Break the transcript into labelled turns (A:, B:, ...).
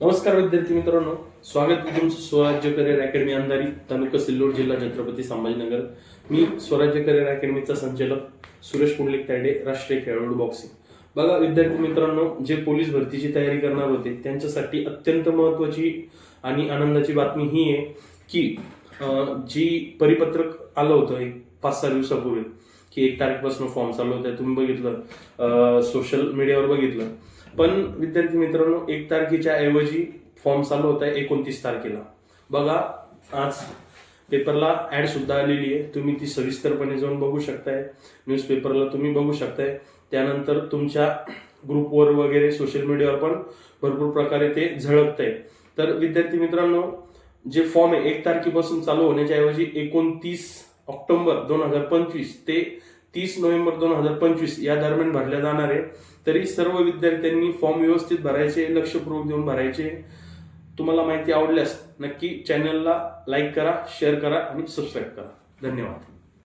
A: नमस्कार विद्यार्थी मित्रांनो. स्वागत आहे तुमचं स्वराज्य करिअर अकॅडमी अंधारी तालुका सिल्लोड जिल्हा छत्रपती संभाजीनगर. मी स्वराज्य करिअर अकॅडमीचा संचालक सुरेश पुंडलिक तायडे राष्ट्रीय खेळाडू बॉक्सिंग बघा विद्यार्थी मित्रांनो जे पोलीस भरतीची तयारी करणार होते त्यांच्यासाठी अत्यंत महत्वाची आणि आनंदाची बातमी ही आहे की जी परिपत्रक आलं होतं एक पाच सहा दिवसापूर्वी की एक तारखेपासून फॉर्म चालू होते तुम्ही बघितलं सोशल मीडियावर बघितलं. पण विद्यार्थी मित्रांनो एक तारखेच्या ऐवजी फॉर्म चालू होत आहे एकोणतीस तारखेला. बघा आज पेपरला ऍड सुद्धा आलेली आहे. तुम्ही ती सविस्तरपणे जाऊन बघू शकताय. न्यूजपेपरला तुम्ही बघू शकताय. त्यानंतर तुमच्या ग्रुपवर वगैरे सोशल मीडियावर पण भरपूर प्रकारे ते झळकत आहे तर विद्यार्थी मित्रांनो जे फॉर्म आहे एक तारखेपासून चालू होण्याच्या ऐवजी एकोणतीस ऑक्टोबर दोन हजार पंचवीस ते तीस नोव्हेंबर दोन हजार पंचवीस या दरम्यान भरल्या जाणार आहे. तरी सर्व विद्यार्थ्यांनी फॉर्म व्यवस्थित भरायचे लक्षपूर्वक देऊन भरायचे. तुम्हाला माहिती आवडल्यास नक्की चॅनलला लाईक करा शेअर करा आणि सबस्क्राईब करा. धन्यवाद.